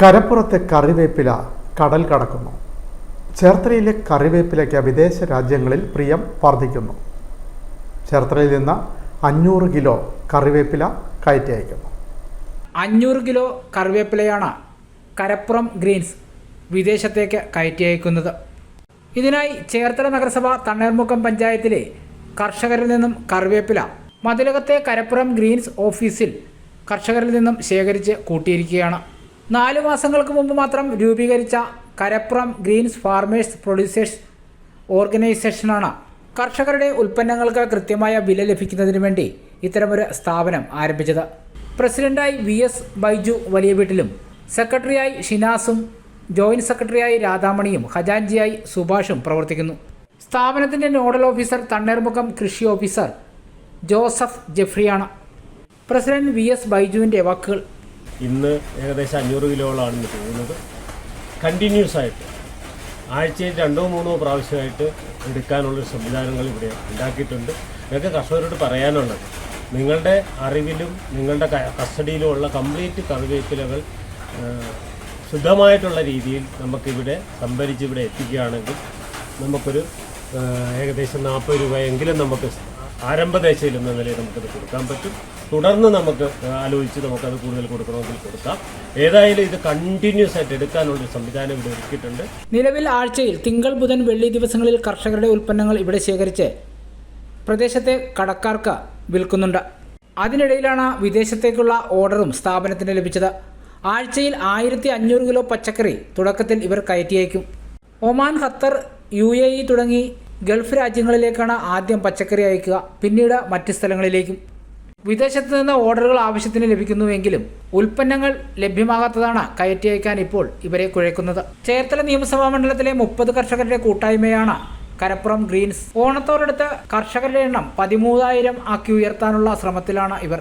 കരപ്പുറത്തെ കറിവേപ്പില കടൽ കടക്കുന്നു. ചേർത്തലയിലെ കറിവേപ്പിലയ്ക്ക് വിദേശ രാജ്യങ്ങളിൽ പ്രിയം വർദ്ധിക്കുന്നു. ചേർത്തലയിൽ നിന്ന് അഞ്ഞൂറ് കിലോ കറിവേപ്പില കയറ്റി അയക്കുന്നു. അഞ്ഞൂറ് കിലോ കറിവേപ്പിലയാണ് കരപ്പുറം ഗ്രീൻസ് വിദേശത്തേക്ക് കയറ്റി അയക്കുന്നത്. ഇതിനായി ചേർത്തല നഗരസഭ തണ്ണീർമുക്കം പഞ്ചായത്തിലെ കർഷകരിൽ നിന്നും കറിവേപ്പില മതിലകത്തെ കരപ്പുറം ഗ്രീൻസ് ഓഫീസിൽ കർഷകരിൽ നിന്നും ശേഖരിച്ച് കൂട്ടിയിരിക്കുകയാണ്. നാല് മാസങ്ങൾക്ക് മുമ്പ് മാത്രം രൂപീകരിച്ച കരപ്പുറം ഗ്രീൻസ് ഫാർമേഴ്സ് പ്രൊഡ്യൂസേഴ്സ് ഓർഗനൈസേഷനാണ്. കർഷകരുടെ ഉൽപ്പന്നങ്ങൾക്ക് കൃത്യമായ വില ലഭിക്കുന്നതിന് വേണ്ടി ഇത്തരമൊരു സ്ഥാപനം ആരംഭിച്ചത്. പ്രസിഡന്റായി വി എസ് ബൈജു വലിയ വീട്ടിലും സെക്രട്ടറിയായി ഷിനാസും ജോയിന്റ് സെക്രട്ടറിയായി രാധാമണിയും ഖജാൻജിയായി സുഭാഷും പ്രവർത്തിക്കുന്നു. സ്ഥാപനത്തിന്റെ നോഡൽ ഓഫീസർ തണ്ണേർമുഖം കൃഷി ഓഫീസർ ജോസഫ് ജെഫ്രിയാണ്. പ്രസിഡന്റ് വി എസ് ബൈജുവിന്റെ വാക്കുകൾ. ഇന്ന് ഏകദേശം അഞ്ഞൂറ് കിലോകളാണ് ഇന്ന് പോകുന്നത് കണ്ടിന്യൂസ് ആയിട്ട് ആഴ്ചയിൽ രണ്ടോ മൂന്നോ പ്രാവശ്യമായിട്ട് എടുക്കാനുള്ള സംവിധാനങ്ങൾ ഇവിടെ ഉണ്ടാക്കിയിട്ടുണ്ട്. ഇതൊക്കെ കർഷകരോട് പറയാനുള്ളത് നിങ്ങളുടെ അറിവിലും നിങ്ങളുടെ കസ്റ്റഡിയിലുമുള്ള കംപ്ലീറ്റ് കറിവേപ്പിലകൾ ശുദ്ധമായിട്ടുള്ള രീതിയിൽ നമുക്കിവിടെ സംഭരിച്ച് ഇവിടെ എത്തിക്കുകയാണെങ്കിൽ നമുക്കൊരു ഏകദേശം നാൽപ്പത് രൂപയെങ്കിലും നമുക്ക് ആരംഭദേശയിൽ എന്ന നിലയിൽ നമുക്കത് കൊടുക്കാൻ പറ്റും. തുടർന്ന് നമുക്ക് ആലോചിച്ച് നമുക്കത് കൂടുതൽ കൊടുക്കണമെങ്കിൽ കൊടുക്കാം. ഏതായാലും ഇത് കണ്ടിന്യൂസ് ആയിട്ട് എടുക്കാനുള്ളൊരു സംവിധാനം ഇവിടെ ഒരുക്കിയിട്ടുണ്ട്. നിലവിൽ ആഴ്ചയിൽ തിങ്കൾ ബുധൻ വെള്ളി ദിവസങ്ങളിൽ കർഷകരുടെ ഉൽപ്പന്നങ്ങൾ ഇവിടെ ശേഖരിച്ച് പ്രദേശത്തെ കടക്കാർക്ക് വിൽക്കുന്നുണ്ട്. അതിനിടയിലാണ് വിദേശത്തേക്കുള്ള ഓർഡറും സ്ഥാപനത്തിന് ലഭിച്ചത്. ആഴ്ചയിൽ ആയിരത്തി അഞ്ഞൂറ് കിലോ പച്ചക്കറി തുടക്കത്തിൽ ഇവർ കയറ്റി അയക്കും ഒമാൻ ഖത്തർ യു തുടങ്ങി ഗൾഫ് രാജ്യങ്ങളിലേക്കാണ് ആദ്യം പച്ചക്കറി അയക്കുക പിന്നീട് മറ്റ് സ്ഥലങ്ങളിലേക്കും. വിദേശത്ത് നിന്ന് ഓർഡറുകൾ ആവശ്യത്തിന് ലഭിക്കുന്നുവെങ്കിലും ഉൽപ്പന്നങ്ങൾ ലഭ്യമാകാത്തതാണ് കയറ്റി അയക്കാൻ ഇപ്പോൾ ഇവരെ കുഴക്കുന്നത്. ചേർത്തല നിയമസഭാ മണ്ഡലത്തിലെ മുപ്പത് കർഷകരുടെ കൂട്ടായ്മയാണ് കരപ്പുറം ഗ്രീൻസ്. ഓണത്തോടടുത്ത് കർഷകരുടെ എണ്ണം പതിമൂവായിരം ആക്കി ഉയർത്താനുള്ള ശ്രമത്തിലാണ് ഇവർ.